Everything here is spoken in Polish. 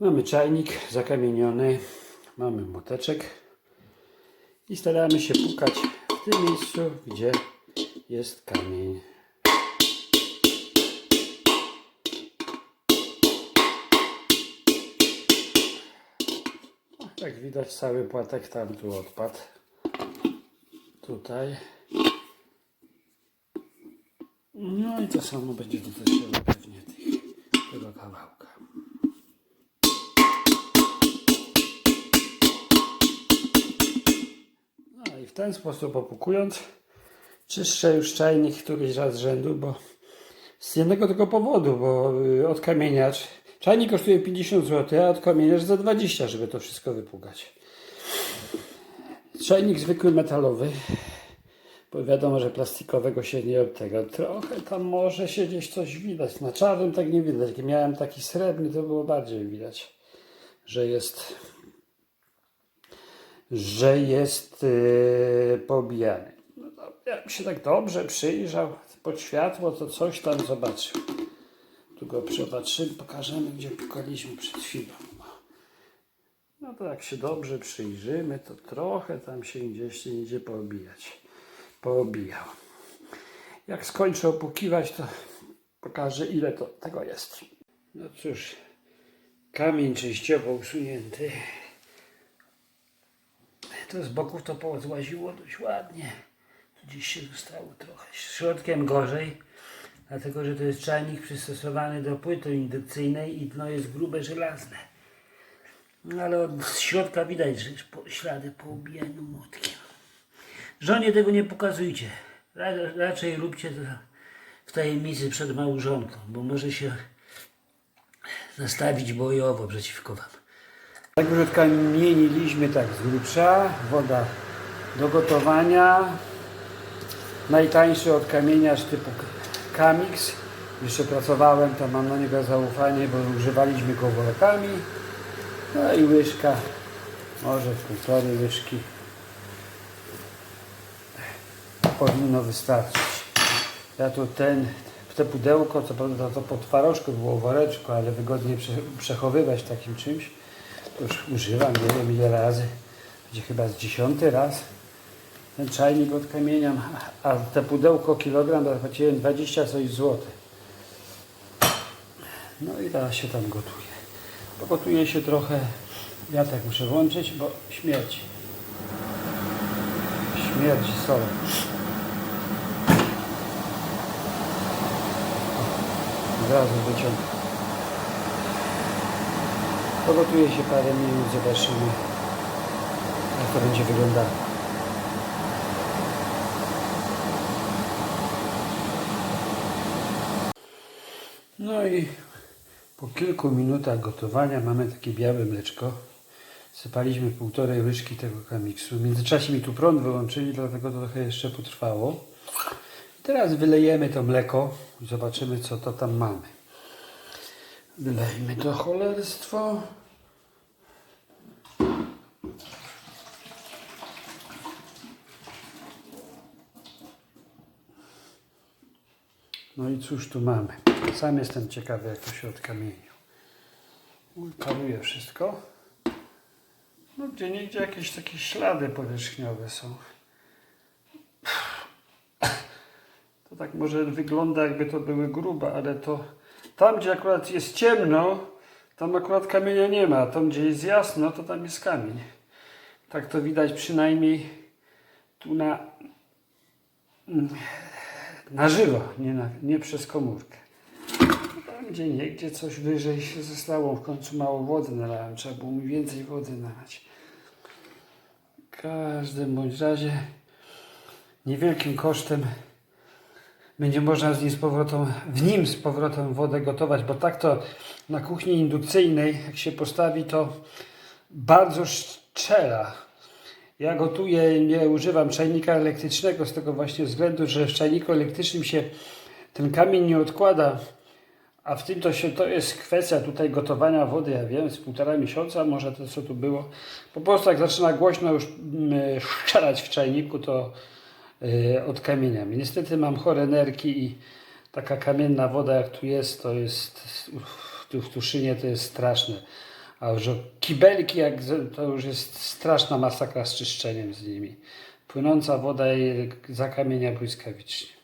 Mamy czajnik zakamieniony, mamy moteczek i staramy się pukać w tym miejscu, gdzie jest kamień. Jak widać cały płatek tam tu odpadł. Tutaj. No i to samo będzie dotyczyło pewnie tych, tego kawałka. W ten sposób opukując, czyszczę już czajnik któryś raz z rzędu, bo z jednego tylko powodu, bo y, odkamieniacz, czajnik kosztuje 50 zł, a odkamieniacz za 20, żeby to wszystko wypukać. Czajnik zwykły metalowy, bo wiadomo, że plastikowego się nie od tego. Trochę tam może się gdzieś coś widać. Na czarnym tak nie widać. Miałem taki srebrny, to było bardziej widać, że jest że jest yy, pobijany. No to jak się tak dobrze przyjrzał pod światło, to coś tam zobaczył. Tu go zobaczymy, pokażemy, gdzie pukaliśmy przed chwilą. No to jak się dobrze przyjrzymy, to trochę tam się gdzieś idzie poobijać. Poobijał. Jak skończę opukiwać, to pokażę ile to tego jest. No cóż, kamień częściowo usunięty. To z boków to pozłaziło dość ładnie. Tu gdzieś się zostało trochę. Środkiem gorzej, dlatego że to jest czajnik przystosowany do płyty indukcyjnej i dno jest grube żelazne. No ale od środka widać, że po, ślady po ubijaniu młotkiem. Żonie tego nie pokazujcie. Ra, raczej róbcie to w tajemnicy przed małżonką, bo może się nastawić bojowo przeciwko wam. Tak już odkamieniliśmy tak z grubsza. Woda do gotowania. Najtańszy odkamieniacz typu Kamix. Jeszcze pracowałem, to mam na niego zaufanie, bo używaliśmy go workami. No i łyżka, może półtorej łyżki. Powinno wystarczyć. Ja tu ten, te pudełko, co prawda to pod twarożką było woreczko, ale wygodnie prze, przechowywać takim czymś. Już używam, nie wiem ile razy. Będzie chyba z dziesiąty raz. Ten czajnik odkamieniam, a te pudełko kilogram zapłaciłem 20 coś złotych. No i teraz się tam gotuje. Pogotuje się trochę, ja tak muszę włączyć, bo śmierci. Śmierci solą. Od razu wyciągnę. Pogotuje się parę minut, zobaczymy jak to będzie wyglądało. No i po kilku minutach gotowania mamy takie białe mleczko. Sypaliśmy półtorej łyżki tego kamiksu. W międzyczasie mi tu prąd wyłączyli, dlatego to trochę jeszcze potrwało. Teraz wylejemy to mleko i zobaczymy co to tam mamy. Wylejmy to cholerstwo. No i cóż tu mamy? Sam jestem ciekawy, jak to się odkamienił. Kaluję wszystko. No gdzie niegdzie jakieś takie ślady powierzchniowe są. To tak może wygląda, jakby to były grube, ale to tam, gdzie akurat jest ciemno, tam akurat kamienia nie ma. Tam, gdzie jest jasno, to tam jest kamień. Tak to widać przynajmniej tu na, na żywo, nie, na, nie przez komórkę. Tam, gdzie niegdzie coś wyżej się zostało, w końcu mało wody nalałem, trzeba było mi więcej wody nalać. W każdym bądź razie niewielkim kosztem będzie można z nim z powrotem, w nim z powrotem wodę gotować, bo tak to na kuchni indukcyjnej, jak się postawi, to bardzo szczela. Ja gotuję, nie używam czajnika elektrycznego z tego właśnie względu, że w czajniku elektrycznym się ten kamień nie odkłada, a w tym to się to jest kwestia tutaj gotowania wody, ja wiem, z półtora miesiąca, może to co tu było. Po prostu jak zaczyna głośno już mm, szczelać w czajniku, to yy, odkamieniam. I Niestety mam chore nerki i taka kamienna woda jak tu jest, to jest tu w Tuszynie to jest straszne. A już kibelki, jak to już jest straszna masakra z czyszczeniem z nimi. Płynąca woda je zakamienia błyskawicznie.